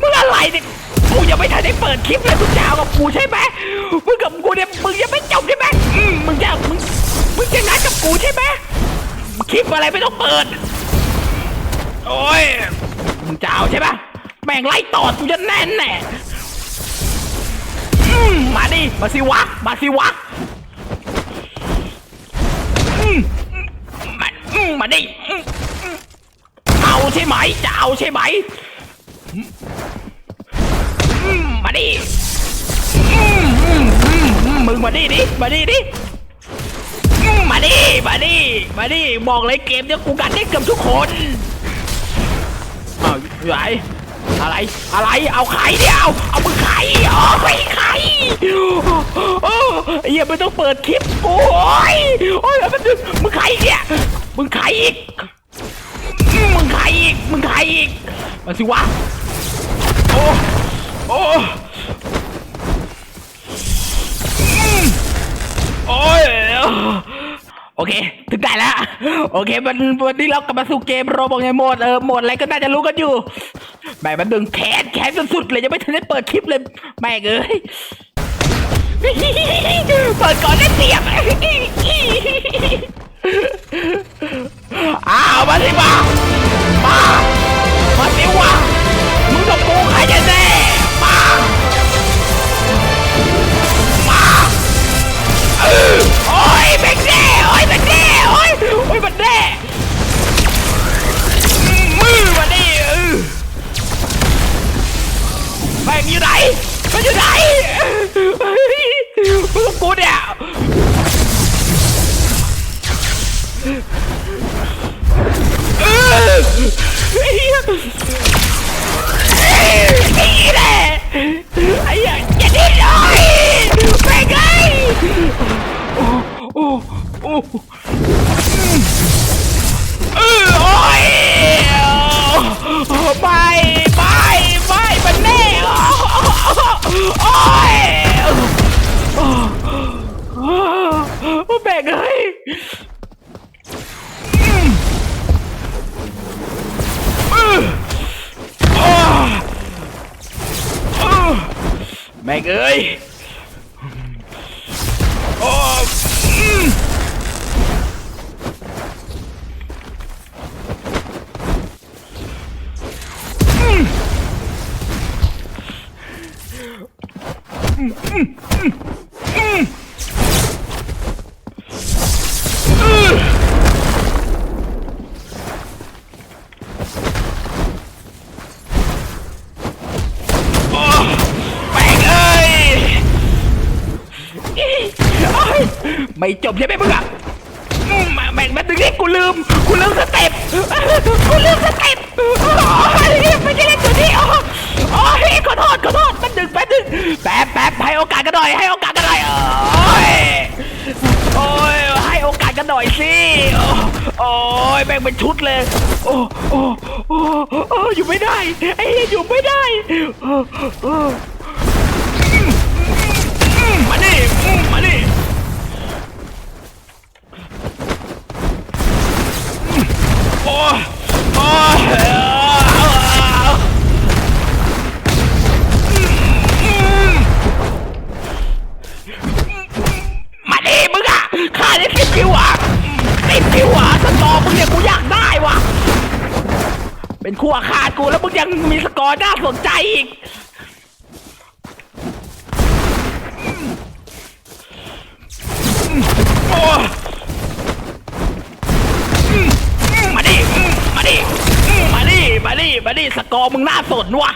มึงอะไรเนี่ยกูยังไม่ทันได้เปิดคลิปเลยมึงจะเอากับกูใช่ไหมมึงกับกูเนี่ยมึงยังไม่จบใช่ไหมอืมมึงจะมึงมึงจะนัดกับกูใช่ไหมคลิปอะไรไม่ต้องเปิด โอ้ยมึงจะเอาใช่ปะแม่งไล่ตอดกูจะแน่นแน่อืมมาดิ มาสิวะ มาสิวะอืมมาอืมมาดิอืมอืม เอาใช่ไหม จะเอาใช่ไหมมาดิมึงมาดิดิ มาดิดิ มาดิ มาดิ มาดิ บอกเลยเกมเนี้ยกูกัดได้เกือบทุกคนเอาอยู่ไหนอะไร อะไร เอาไข่เดียว เอามึงไข่อ๋อไม่ไข่โอ้ไอ้เหี้ยไม่ต้องเปิดคลิป โอ้ย โอ้ยมันดึงมึงไข่เนี่ยมึงไข่อีก อืมมึงไข่อีก มึงไข่อีก มาสิวะ โอ้ โอ้โอ้ยโอเค ถึงได้แล้ว โอเควันวันนี้เรากลับมาสู่เกมโรบอกไงโหมดเออโหมดอะไรก็น่าจะรู้กันอยู่แม่มันดึงแขนแขนสุดๆเลยยังไม่ทันได้เปิดคลิปเลยแม่เอ้ยเปิดก่อนได้เสียงอ้าวมาสิมา แบกอยู่ไหนมันอยู่ไหนเฮ้ยมึงกับกูเนี่ยเออเฮ้ยไอ้นี่แหละไอ้ยังอย่าดิ้นเลยไปไงโอ้โอ้โอ้ แม่งเอ้ยโอ้ ไม่จบใช่ไหมมึงอะอืมแม่งมาดึงนี่กูลืม กูลืมสเต็ปกูลืมสเต็ปโอ้ยไม่ใช่เล่นตัวนี้โอ้โอ้ยขอโทษขอโทษแป๊บดึงแป๊บดึงแป๊บแป๊บให้โอกาสกันหน่อยให้โอกาสกันหน่อยโอ้ยโอ้ยให้โอกาสกันหน่อยสิโอ้โอ้ยแม่งเป็นชุดเลย โอ้โอ้โอ้โอ้อยู่ไม่ได้ไอ้เหี้ยอยู่ไม่ได้โอ้โอ้ สิบคิวอะสกอร์มึงเนี่ยกูอยากได้ว่ะ เป็นคู่อาฆาตกูแล้วมึงยังมีสกอร์น่าสนใจอีกโอ้มาดิมาดิมาดิมาดิมาดิสกอร์มึงน่าสนว่ะ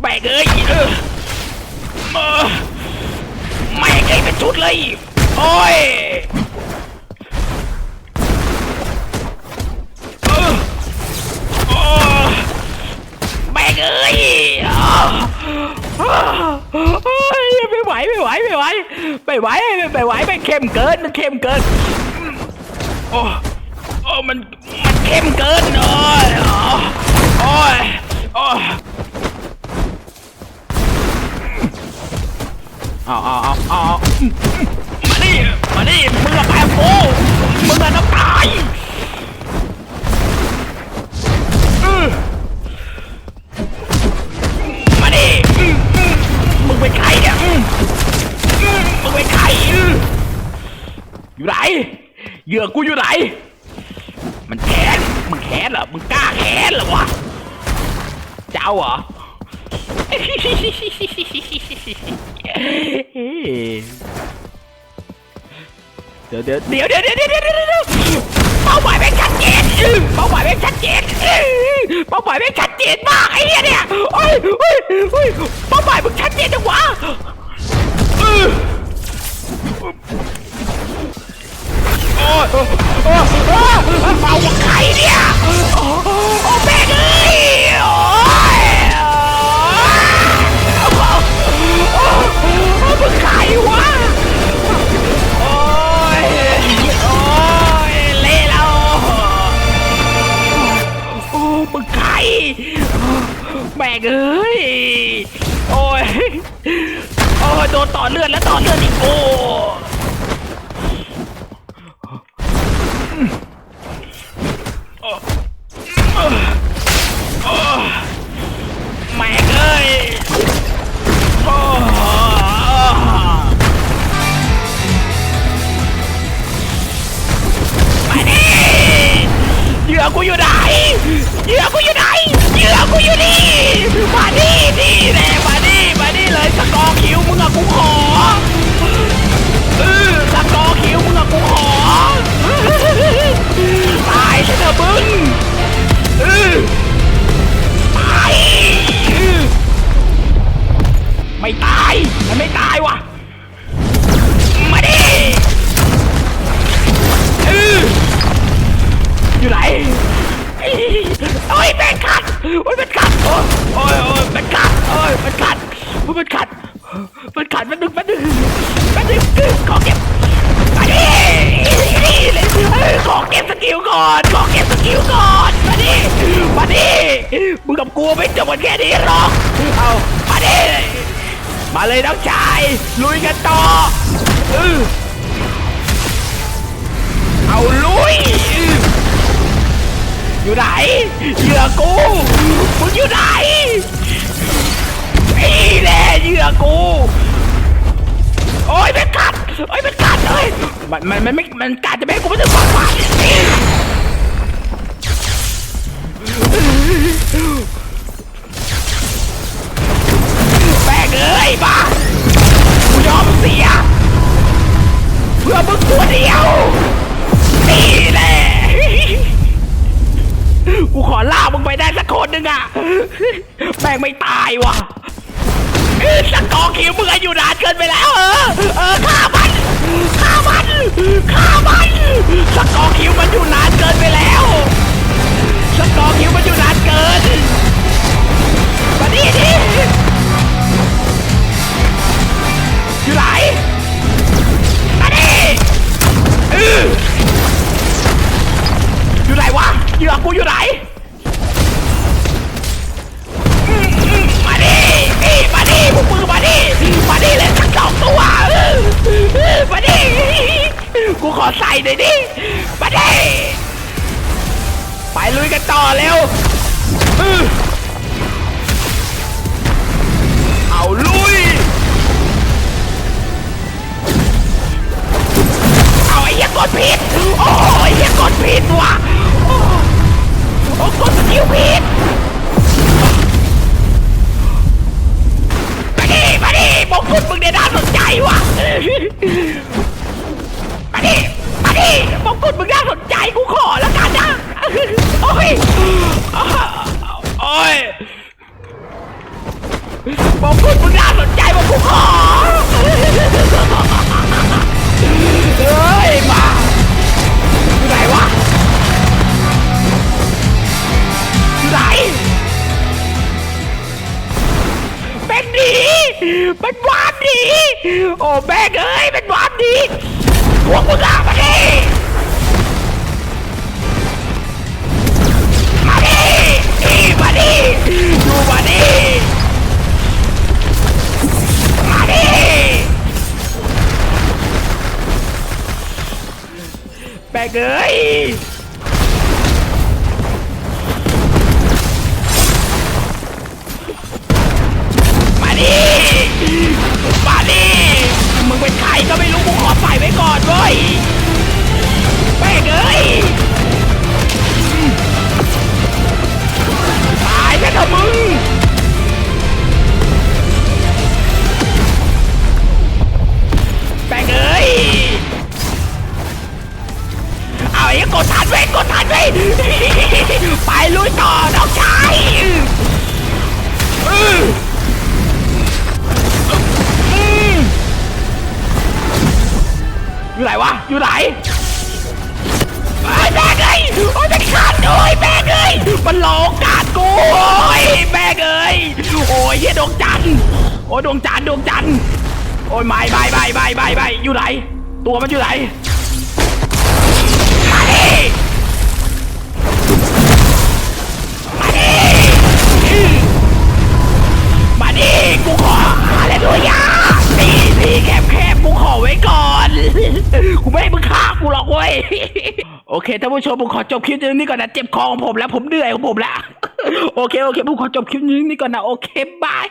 แบกเอ้ยเออ เออแม่งเอ้ยเป็นชุดเลย โอ้ยเออโอ้แม่งเอ้ยอ้าวอ้าวโอ้ยไม่ไหวไม่ไหวไม่ไหวไม่ไหวไม่ไหวไม่เข้มเกินมันเข้มเกินโอ้โอ้มันมันเข้มเกินโอ้ยโอ้ยโอ้ย เอาเอาเอาเอามานี่มานี่มึงกับแอมโบมึงกับนตายมาดิมึงไปใครเนี่ยมึงไปใครอยู่ไหนเหยื่อกูอยู่ไหน มันแค้นมึงแค้นเหรอ มึงกล้าแค้นเหรอวะ เจ้าเหรอ เดี๋ยวเดี๋ยวเดี๋ยวเดี๋ยวเดี๋ยวเดี๋ยวเดี๋ยวเป้าหมายแม่งชัดเจนเป้าหมายแม่งชัดเจนเป้าหมายแม่งชัดเจนมากไอ้เนี่ยเนี่ยโอ้ยโอ้ยโอ้ยเป้าหมายมึงชัดเจนจังวะโอ้ยโอ้ยโอ้ยเอาวะ แม่งเอ้ย โอ้ย โอ้ย โดนต่อเลือดแล้วต่อเลือดอีกโอ้ กูขอเออสกอร์คิวมึงอะกูขอตายเลยเถอะมึงเออตายเออไม่ตายมันไม่ตายว่ะมาดิเอออยู่ไหนโอ้ยแม่งขัดโอ้ยมันขัดโอ้ยโอ้ยโอ้ยมันขัดโอ้ยมันขัดโอ้ยมันขัด มันขัดมันดึงมันดึงมันดึงขอเก็บมาดินี่เลยขอเก็บสกิลก่อนขอเก็บสกิลก่อนมาดิมาดิมึงกับกูไม่จบกันแค่นี้หรอกเอามาดิมาเลยน้องชายลุยกันต่อเอเอาลุยอยู่ไหนเหยื่อกูมึงอยู่ไหน เหยื่อกู โอ้ยมันกัดโอ้ยมันกัดเลยมันมันมันไม่มันกัดจะไม่ให้กูไม่ถึงฝั่งฝันแม่งเอ้ยบ้ากูยอมเสีย เพื่อมึงตัวเดียวนี่แหละกูขอล่ามึงไปได้สักคนหนึ่งอะแม่งไม่ตายว่ะ สกอร์คิวมึงออยู่นานเกินไปแล้ว เออ เออฆ่ามันฆ่ามันฆ่ามันสกอร์คิวมันอยู่นานเกินไปแล้วสกอร์คิวมันอยู่นานเกินมาดิดิอยู่ไหนมาดิเอออยู่ไหนวะเหยื่อกูอยู่ไหน มาดิเลยทั้งสองตัวมาดิกูขอใส่หน่อยดิมาดิไปลุยกันต่อเร็วเอาลุยเอาไอ้เหี้ยกดผิดโอ้ยไอ้เหี้ยกดผิดว่ะโอ้โอ้กดสกิลผิด งคุณมึงเนี่ยน่าสนใจว่ะ มาดิ มาดิมงกุฎมึ มันวาร์ปหนีโอ้แม่งเอ้ยมันวาร์ปหนีพวกมึงอะมาดิมาดินี่มาดิดูมาดิมาดิแม่งเอ้ย มาดิมึงเป็นใครก็ไม่รู้กูขอใส่ไว้ก่อนเว้ยเป๊กเอ้ย วะ อยู่ไหนไอ้แม่งเอ้ยโอ้ยมันขาดด้วยแม่งเอ้ยมันหลอกกาดกูโอ้ยแม่งเอ้ยโอ้ยเฮียดวงจันทร์โอ้ยดวงจันทร์ดวงจันทร์โอ้ยไม่ไม่ไม่ไม่ไม่ไม่อยู่ไหน ตัวมันอยู่ไหน ท่านผู้ชมผมขอจบคลิปนี้ก่อนนะเจ็บคอของผมแล้วผมเหนื่อยของผมแล้ว โอเคโอเคผมขอจบคลิปนี้ก่อนนะโอเคบาย